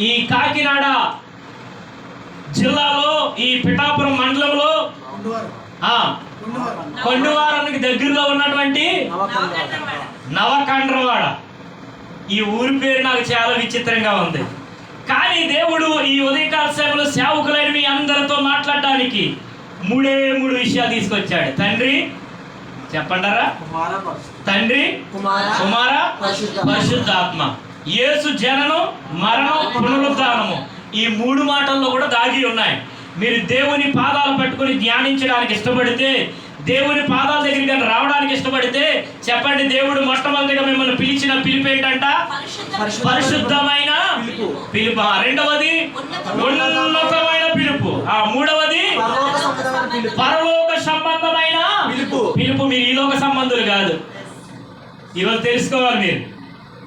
ఈ కాకినాడ జిల్లాలో ఈ పిఠాపురం మండలంలో ఆ కొండవారానికి దగ్గరలో ఉన్నటువంటి నవకండ్రవాడ. ఈ ఊరి పేరు నాకు చాలా విచిత్రంగా ఉంది. కానీ దేవుడు ఈ ఉదయకాల సేవలో సేవకులైన మీ అందరితో మాట్లాడడానికి మూడే మూడు విషయాలు తీసుకొచ్చాడు. తండ్రి చెప్పండారా? తండ్రి కుమార పరిశుద్ధాత్మ. యేసు జననం మరణం పునరుద్ధానము. ఈ మూడు మాటల్లో కూడా దాగి ఉన్నాయి. మీరు దేవుని పాదాలు పట్టుకొని ధ్యానించడానికి ఇష్టపడితే దేవుని పాదాల దగ్గరికి రావడానికి ఇష్టపడితే చెప్పండి దేవుడు మొట్టమొదటిగా మిమ్మల్ని పిలిచిన పిలుపు ఏంటంట? పరిశుద్ధమైన పిలుపు. రెండవది ఉన్నతమైన పిలుపు. ఆ మూడవది పరలోక సంబంధమైన పిలుపు. పిలుపు. మీరు ఈ లోక సంబంధులు కాదు. ఈరోజు తెలుసుకోవాలి మీరు.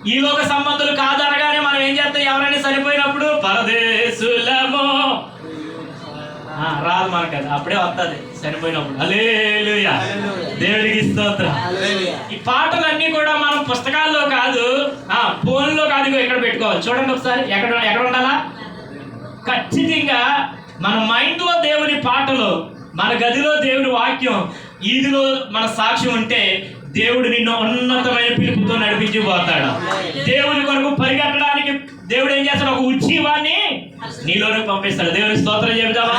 ఈ లోక సంబంధులు కాదనగానే మనం ఏం చేస్తాం? ఎవరైనా చనిపోయినప్పుడు పరదేశులమో. ఆ, రాదు మనకు అది. అప్పుడే వస్తుంది చనిపోయినప్పుడు. అలేలుయా దేవుడికి స్తోత్రం. ఈ పాటలన్నీ కూడా మనం పుస్తకాల్లో కాదు ఆ ఫోన్లో కాదు ఇగో ఇక్కడ పెట్టుకోవాలి. చూడండి ఒకసారి. ఎక్కడ ఎక్కడ ఉండాలా? ఖచ్చితంగా మన మైండ్లో దేవుని పాటలు మన గదిలో దేవుని వాక్యం ఈదిలో మన సాక్ష్యం ఉంటే దేవుడు నిన్ను ఉన్నతమైన పిలుపుతో నడిపించిపోతాడు దేవుని కొరకు పరిగెట్టడానికి దేవుడు ఏం చేస్తాడు? ఒక ఉజ్జీవాన్ని నీలోనే పంపిస్తాడు. దేవుని స్తోత్రం చెబుతామా.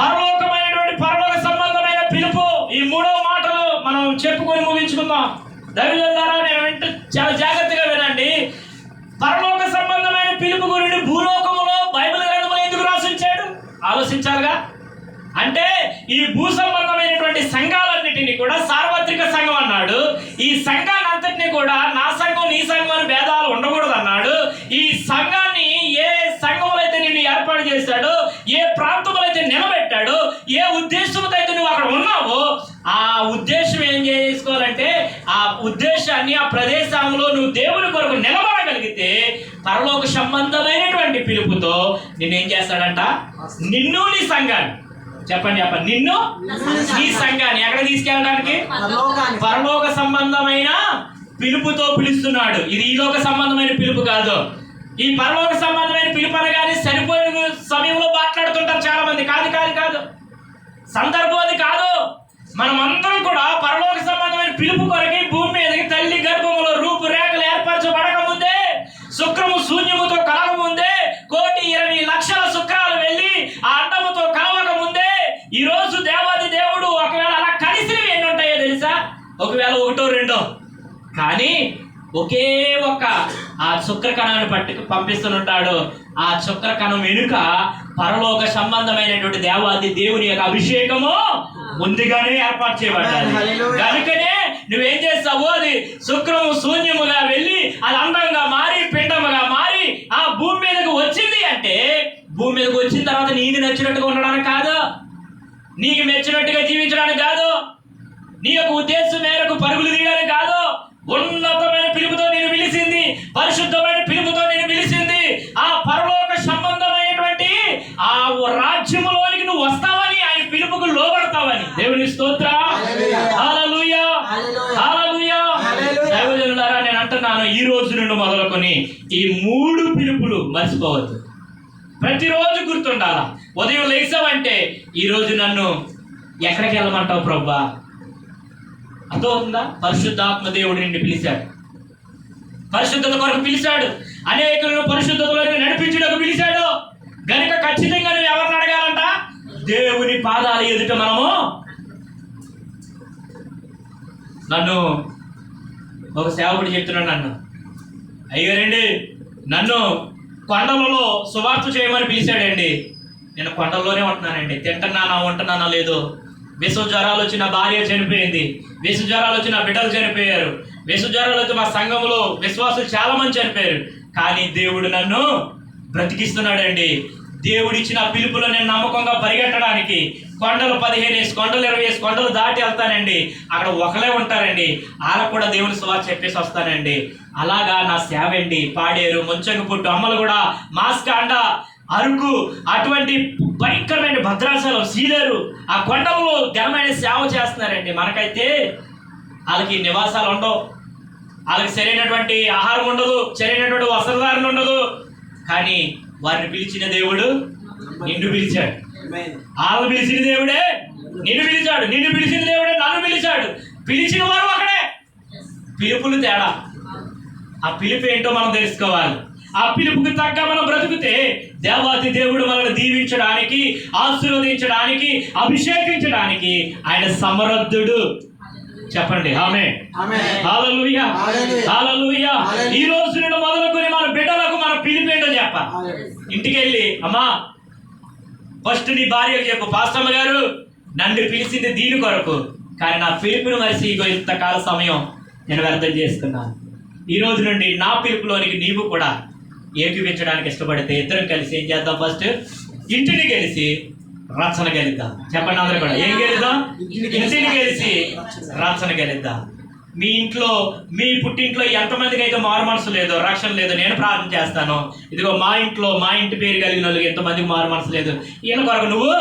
పరలోకమైనటువంటి పరలోక సంబంధమైన పిలుపు. ఈ మూడవ మాటలు మనం చెప్పుకొని ముగించుకుందాం. దైవజనులారా నేను వింటూ చాలా జాగ్రత్తగా వినండి. పరలోక సంబంధమైన పిలుపు గురించి భూలోకములో బైబిల్ గ్రంథంలో ఎందుకు రాసించాడు ఆలోచించాలిగా? అంటే ఈ భూ సంబంధమైనటువంటి సంఘాలన్నిటినీ కూడా సార్వత్రిక సంఘం అన్నాడు. ఈ సంఘాన్ని అంతటిని కూడా నా సంఘం నీ సంఘం అని భేదాలు ఉండకూడదు అన్నాడు ఈ సంఘాన్ని ఏ సంఘంలో అయితే నిన్ను ఏర్పాటు చేశాడో ఏ ప్రాంతంలో అయితే నిలబెట్టాడో ఏ ఉద్దేశంతో అయితే నువ్వు అక్కడ ఉన్నావో ఆ ఉద్దేశం ఏం చేసుకోవాలంటే ఆ ఉద్దేశాన్ని ఆ ప్రదేశంలో నువ్వు దేవుని కొరకు నిలబడగలిగితే పరలోక సంబంధమైనటువంటి పిలుపుతో నిన్నేం చేస్తాడంట? నిన్ను నీ సంఘాన్ని. చెప్పండి చెప్పండి. నిన్ను నీ సంఘాన్ని ఎక్కడ తీసుకెళ్ళడానికి? పరలోక సంబంధమైన పిలుపుతో పిలుస్తున్నాడు. ఇది ఈ లోక సంబంధమైన పిలుపు కాదు. ఈ పరలోక సంబంధమైన పిలుపు అనగానే సరిపోయిన సమయంలో మాట్లాడుతుంటారు చాలా మంది కాదు కాదు కాదు. సందర్భం అది కాదు. మనం అందరం కూడా పరలోక సంబంధమైన పిలుపు కొరకి భూమి మీదకి తల్లి గర్భములో రూపు రేఖలు ఏర్పరచబడక ముందే శుక్రము శూన్యముతో కలగ ముందే కోటి ఇరవై లక్షల శుక్రాలు వెళ్ళి ఆ అండముతో కలవక ముందే ఈ రోజు దేవాది దేవుడు ఒకవేళ అలా కలిసినవి ఎన్ని ఉంటాయో తెలుసా ఒకవేళ ఒకటో రెండో కానీ ఒకే ఒక్క ఆ శుక్ర కణాన్ని పట్టుకు పంపిస్తుంటాడు. ఆ శుక్ర కణం వెనుక పరలోక సంబంధమైనటువంటి దేవాది దేవుని యొక్క అభిషేకము ముందుగానే ఏర్పాటు చేయబడ్డాది. హల్లెలూయా. కనుకనే నువ్వేం చేస్తావు అది శుక్రము శూన్యముగా వెళ్ళి అది అందంగా మారి పిండముగా మారి ఆ భూమి మీదకి వచ్చింది అంటే భూమి మీదకి వచ్చిన తర్వాత నీకు నచ్చినట్టుగా ఉండడానికి కాదు. నీకు మెచ్చినట్టుగా జీవించడానికి కాదు. నీ యొక్క ఉద్దేశం మేరకు పరుగులు తీయడానికి కాదు. ఉన్నతమైన పిలుపుతో నేను పిలిచింది పరిశుద్ధమైన పిలుపుతో నేను పిలిచింది ఆ పరలోక సంబంధమైనటువంటి ఆ రాజ్యములోనికి నువ్వు వస్తావని ఆయన పిలుపుకు లోబడతావని. దేవుని స్తోత్ర. దైవజనులారా నేను అంటున్నాను ఈ రోజు నుండి మొదలుకొని ఈ మూడు పిలుపులు మర్చిపోవద్దు. ప్రతిరోజు గుర్తుండాల ఉదయం లేచావంటే ఈ రోజు నన్ను ఎక్కడికి వెళ్ళమంటావు ప్రభా? అర్థమవుతుందా? పరిశుద్ధాత్మ దేవుడు నిన్ను పిలిచాడు. పరిశుద్ధత కొరకు పిలిచాడు. అనేకులను పరిశుద్ధతలోకి నడిపించడానికి పిలిచాడు. గనుక ఖచ్చితంగా నువ్వు ఎవరిని అడగాలంట? దేవుని పాదాల ఎదుట మనము నన్ను ఒక సేవకుడు చెప్తున్నాడు నన్ను. అయ్యారండి నన్ను కొండలలో సువార్త చేయమని పిలిచాడండి. నేను కొండల్లోనే ఉంటున్నానండి. తింటున్నానా ఉంటున్నానా లేదు విసు జ్వరాలు వచ్చి నా భార్య చనిపోయింది. విసు జ్వరాలు వచ్చి నా బిడ్డలు చనిపోయారు. విసు జ్వరాలు వచ్చి మా సంఘంలో విశ్వాసులు చాలా మంది చనిపోయారు. కానీ దేవుడు నన్ను బ్రతికిస్తున్నాడండి. దేవుడిచ్చిన పిలుపులో నేను నమ్మకంగా పరిగెట్టడానికి కొండలు పదిహేను వేసి కొండలు ఇరవై వేసి కొండలు దాటి వెళ్తానండి. అక్కడ ఒకలే ఉంటారండి. వాళ్ళకు కూడా దేవుని సువార్ చెప్పేసి వస్తానండి. అలాగా నా సేవ అండి. పాడేరు ముంచంగి పుట్టు అమ్మలు కూడా మాస్కాండ అరకు అటువంటి భయంకరమైన భద్రాచలం సీలేరు ఆ కొండలు ఘనమైన సేవ చేస్తున్నారండి. మనకైతే వాళ్ళకి నివాసాలు ఉండవు. వాళ్ళకి సరైనటువంటి ఆహారం ఉండదు సరైనటువంటి వస్త్రధారణ ఉండదు. కానీ వారిని పిలిచిన దేవుడు నిన్ను పిలిచాడు. వాళ్ళు పిలిచిన దేవుడే నిన్ను పిలిచాడు. నిన్ను పిలిచిన దేవుడే నన్ను పిలిచాడు. పిలిచిన వారు ఒకడే పిలుపులు తేడా. ఆ పిలుపు ఏంటో మనం తెలుసుకోవాలి. ఆ పిలుపుకి తగ్గ మనం బ్రతికితే దేవాతి దేవుడు మనల్ని దీవించడానికి ఆశీర్వదించడానికి అభిషేకించడానికి ఆయన సమర్థుడు. చెప్పండి ఆమె ఈ రోజు నుండి మొదలుకొని మన బిడ్డలకు మన పిలుపు ఏంటో చెప్పాలి ఇంటికి వెళ్ళి అమ్మా ఫస్ట్ నీ భార్యకు చెప్పు పాస్టమ్మ గారు నన్ను పిలిచింది దీని కొరకు కానీ నా పిలుపుని మరిచి ఇగో ఇంతకాల సమయం నేను వ్యర్థం చేసుకున్నాను ఈ రోజు నుండి నా పిలుపులోనికి నీవు కూడా ఏకీపించడానికి ఇష్టపడితే ఇద్దరం కలిసి ఏం చేద్దాం ఫస్ట్ ఇంటిని కలిసి రచన గెలుద్దాం. చెప్పండి అందరూ కూడా. ఏం గెలుద్దాం? ఇంటిని కలిసి రచన గెలుద్దాం. మీ ఇంట్లో మీ పుట్టింట్లో ఎంతమందికి అయితే మారు మనసు లేదో రక్షణ లేదో నేను ప్రార్థన చేస్తాను. ఇదిగో మా ఇంట్లో మా ఇంటి పేరు కలిగిన వాళ్ళు ఎంతమందికి మారు మనసు లేదు. ఈయన కొరకు నువ్వు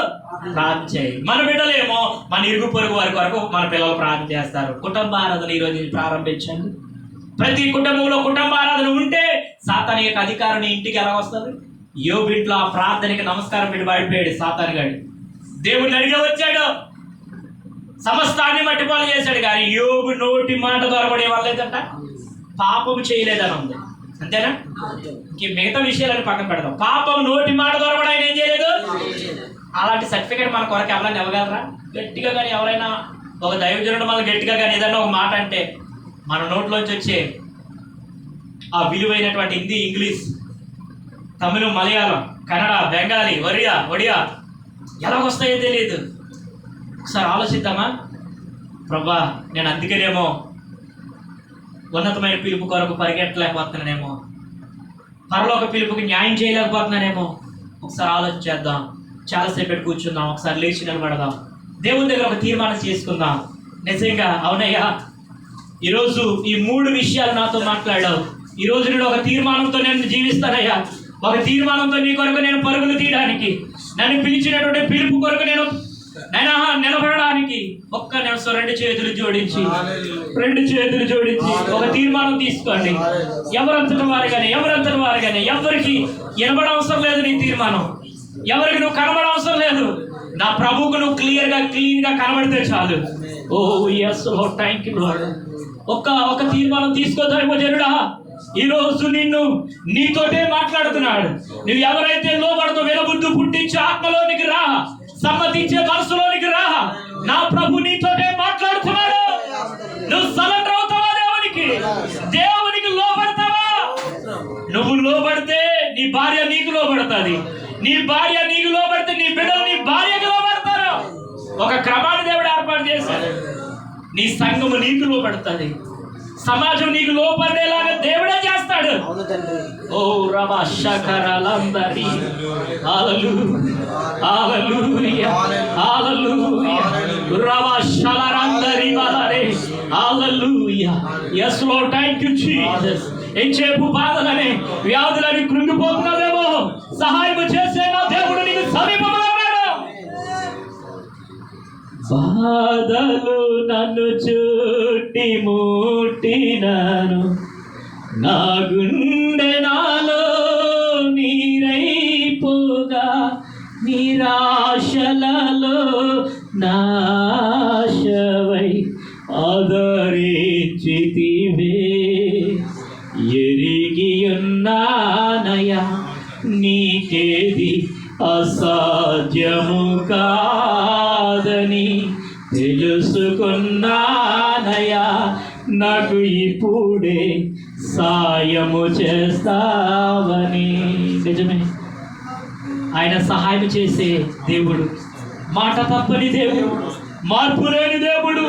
ప్రార్థన చేయి. మన బిడ్డలేమో మన ఇరుగు పొరుగు వారి కొరకు మన పిల్లలు ప్రార్థన చేస్తారు. కుటుంబ ఆరాధన ఈరోజు ప్రారంభించండి. ప్రతి కుటుంబంలో కుటుంబ ఆరాధన ఉంటే సాతాని యొక్క అధికారం ఇంటికి ఎలా వస్తుంది? యోబు ఆ ప్రార్థనకి నమస్కారం పెట్టి బయటపోయాడు సాతాని గాడు. దేవుడిని అడిగే వచ్చాడు. సమస్తాన్ని మట్టిపాలు చేశాడు కానీ యోగు నోటి మాట దొరకడం వల్లేదంట పాపం చేయలేదని ఉంది. అంతేనా? ఇంక మిగతా విషయాలను పక్కన పెడదాం. పాపం నోటి మాట దొరకడం ఆయన ఏం చేయలేదు? అలాంటి సర్టిఫికేట్ మన కొరకు ఎవరైనా ఇవ్వగలరా? గట్టిగా కానీ ఎవరైనా ఒక దైవజనుడు మళ్ళీ గట్టిగా కానీ ఏదైనా ఒక మాట అంటే మన నోట్లోంచి వచ్చే ఆ విలువైనటువంటి హిందీ ఇంగ్లీష్ తమిళం మలయాళం కన్నడ బెంగాలీ ఒరియా ఒడియా ఎలా వస్తాయో తెలియదు. ఒకసారి ఆలోచిద్దామా? ప్రభా నేను అందుకేనేమో ఉన్నతమైన పిలుపు కొరకు పరిగెట్టలేకపోతున్నానేమో పరలోక పిలుపుకి న్యాయం చేయలేకపోతున్నానేమో. ఒకసారి ఆలోచించేద్దాం చాలాసేపు పెట్టి కూర్చుందాం. ఒకసారి లేచి నిలబడదాం. దేవుని దగ్గర ఒక తీర్మానం చేసుకుందాం. నిజంగా అవునయ్యా? ఈరోజు ఈ మూడు విషయాలు నాతో మాట్లాడావు. ఈ రోజు నేను ఒక తీర్మానంతో నేను జీవిస్తానయ్యా. ఒక తీర్మానంతో నీ కొరకు నేను పరుగులు తీయడానికి నన్ను పిలిచినటువంటి పిలుపు కొరకు నేను నైనా నిలబడడానికి ఒక్క నిమిషం రెండు చేతులు జోడించి రెండు చేతులు జోడించి ఒక తీర్మానం తీసుకోండి. ఎవరంతటి వారు కానీ ఎవరంతటి వారు కానీ ఎవరికి వినబడ అవసరం లేదు నీ తీర్మానం. ఎవరికి నువ్వు కనబడ అవసరం లేదు. నా ప్రభువుకు నువ్వు క్లియర్గా క్లీన్గా కనబడితే చాలు. ఓ ఎస్లో థ్యాంక్ యూ ఒక్క ఒక తీర్మానం తీసుకోదామో జనుడా. ఈ రోజు నిన్ను నీతోటే మాట్లాడుతున్నాడు. నువ్వు ఎవరైతే లోబడుతూ వెలబుద్ధు పుట్టించే ఆత్మలోనికి రా. సమ్మతించే మనసులోనికి రా. నా ప్రభు నీతోటే మాట్లాడుతున్నాడు. నువ్వు సలెండర్ అవుతావా దేవునికి? దేవునికి లోబడతావా? నువ్వు లోబడితే నీ భార్య నీకు లోబడుతుంది. నీ భార్య నీకు లోబడితే నీ బిడ్డలు నీ భార్యకు లోబడతారు. ఒక క్రమాన్ని దేవుడు చేశాడు నీ సంఘము నీకు లోబడుతుంది సమాజం నీకు లోపడేలాగా దేవుడే చేస్తాడు. ఓ రమ శకరలందరి. హల్లెలూ హల్లెలూయా. హల్లెలూయా. రమ శలరందరి వలరే హల్లెలూయా. Yes lord thank you jesus. ఎంచేపు బాధలని వ్యాధులని కృంగిపోతున్నావేమో సహాయం చేసే నా దేవుడు నీకు సమీపంలో ఉన్నాడు బాధలు నన్ను చుట్టి ముట్టినాను. నా గుండె నాలో తెలుసుకున్నానయా నాకు ఇప్పుడే సాయము చేస్తావని. నిజమే. ఆయన సహాయం చేసే దేవుడు. మాట తప్పని దేవుడు. మార్పు లేని దేవుడు.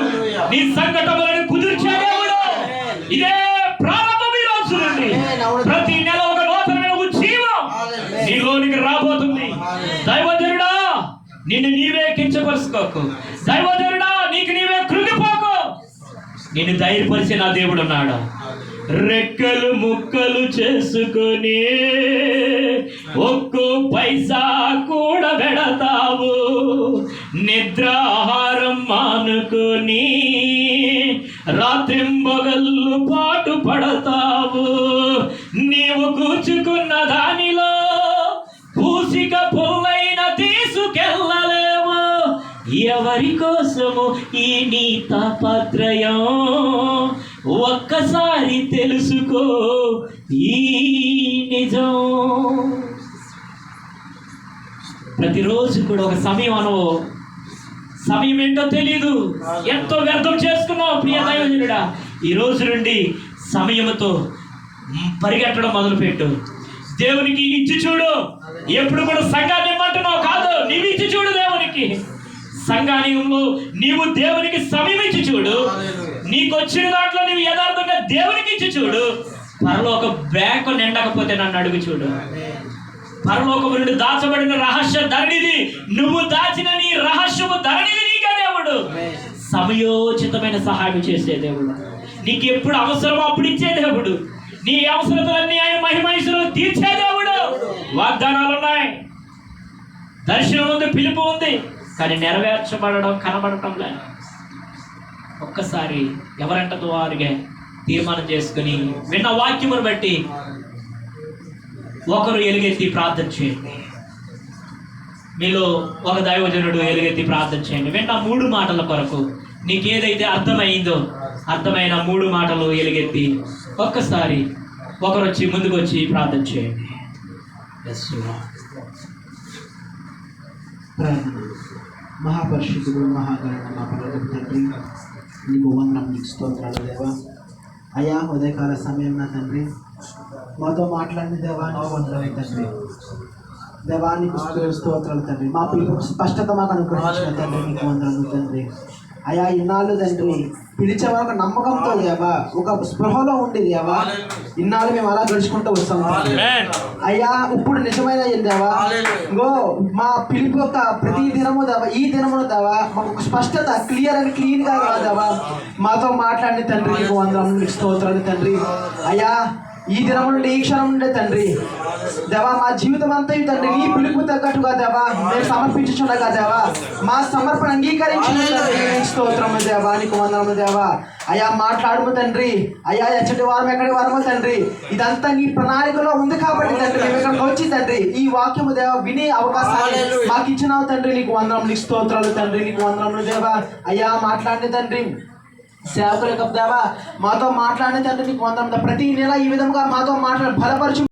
నీ సంకటములను కుదిర్చే దేవుడు. ఇదే ప్రారంభం ఈ రోజు నుండి. ప్రతి నెల ఒక నూతనమైన ఉజ్జీవం నీలోనికి రాబోతుంది. దైవజనుడా నిన్ను నీవే కించపరుచుకోకు. దైవజనుడా నీకు నీవే కృంగిపో నేను ధైర్యపరిచే నా దేవుడు ఉన్నాడు. రెక్కలు ముక్కలు చేసుకొని ఒక్కో పైసా కూడా పెడతావు. నిద్రాహారం మానుకొని రాత్రింబగళ్ళు పాటు పడతావు. నీవు కూర్చుకున్న దానిలో పూసిక పొల్లైన తీసుకెళ్ళలేవు. ఎవరికో ఈ నీ తాపత్రయం ఒక్కసారి తెలుసుకో ఈ నిజం. ప్రతిరోజు కూడా ఒక సమయం అనవు సమయం ఏంటో తెలియదు ఎంతో వ్యర్థం చేసుకున్నావు ప్రియ దైవజనుడా. ఈ రోజు నుండి సమయంతో పరిగెట్టడం మొదలుపెట్టు. దేవునికి ఇచ్చి చూడు. ఎప్పుడు కూడా సంఘాన్ని ఇమ్మంటున్నావు కాదు నీవి ఇచ్చి చూడు దేవునికి. సంఘానిలో నీవు దేవునికి సమయం ఇచ్చి చూడు. నీకు వచ్చిన దాంట్లో నీవు యథార్థంగా దేవునికి ఇచ్చి చూడు. పరలోక బ్యాంకు నిండకపోతే నన్ను అడుగు చూడు. పరలోకము నుండి దాచబడిన రహస్య ధరణిది నువ్వు దాచిన నీ రహస్యము ధరణిది నీకే దేవుడు. సమయోచితమైన సహాయం చేసే దేవుడు. నీకు ఎప్పుడు అవసరమో అప్పుడు ఇచ్చే దేవుడు. నీ అవసరతలన్నీ ఆయన మహిమైసులు తీర్చే దేవుడు. వాగ్దానాలు ఉన్నాయి దర్శనం ఉంది పిలుపు ఉంది. కానీ నెరవేర్చబడడం కనబడటం లేదు. ఒక్కసారి ఎవరంటదో వారిగా తీర్మానం చేసుకుని విన్న వాక్యమును బట్టి ఒకరు ఎలుగెత్తి ప్రార్థన చేయండి. మీలో ఒక దైవజనుడు ఎలుగెత్తి ప్రార్థన చేయండి. వెంట మూడు మాటల కొరకు నీకు ఏదైతే అర్థమైందో అర్థమైన మూడు మాటలు ఎలుగెత్తి ఒక్కసారి ఒకరు వచ్చి ముందుకు వచ్చి ప్రార్థన చేయండి ప్రార్థన మహాపరిశుద్ధుడు మహాగణ మా పరలోక తండ్రి నీకు వందనం నీకు స్తోత్రాలు దేవా. అయా ఉదయకాల సమయం నా తండ్రి. మాతో మాట్లాడిన దేవా నీకు వందనమే తండ్రి. దేవా నీకు స్తోత్రాలు తండ్రి. మా పిలుపు స్పష్టత మాకు అనుగ్రహించిన తండ్రి నీకు వందనము తండ్రి. అయా ఇన్నాళ్ళు తండ్రి పిలిచే వరకు నమ్మకంతో దేవా ఒక స్పృహలో ఉండి దేవా ఇన్నాళ్ళు మేము అలా గడుచుకుంటూ వస్తాం. అయ్యా ఇప్పుడు నిజమైన దేవా ఇంకో మా పిలుపు యొక్క ప్రతి దినము దేవా ఈ దినమును దేవా మాకు ఒక స్పష్టత క్లియర్ అండ్ క్లీన్గా కాదేవా మాతో మాట్లాడిన తండ్రి వందరం స్తోత్రాలు తండ్రి. అయ్యా ఈ దినము నుండి ఈ క్షణం నుండి తండ్రి దేవా మా జీవితం అంతా తండ్రి నీ పిలుపు తగ్గట్టుగా దేవా మేము సమర్పించుండగా దేవా మా సమర్పణ అంగీకరించిన స్తోత్రము దేవా నీకు వందనము దేవా. అయ్యా మాట్లాడము తండ్రి. అయ్యా ఎచ్చటి వారం ఎక్కడి వారము తండ్రి. ఇదంతా నీ ప్రణాళికలో ఉంది కాబట్టి తండ్రి మేము ఇక్కడికి వచ్చి తండ్రి ఈ వాక్యము దేవా వినే అవకాశాన్ని మాకు ఇచ్చినావు తండ్రి. నీకు వందనం నీకు స్తోత్రాలు తండ్రి నీకు వందనములు దేవా. అయ్యా మాట్లాడిన తండ్రి సేవకులకు దేవా మాతో మాట్లాడిన తండ్రి నీకు వందనం. ప్రతి నెల ఈ విధంగా మాతో మాట్లాడి బలపరచు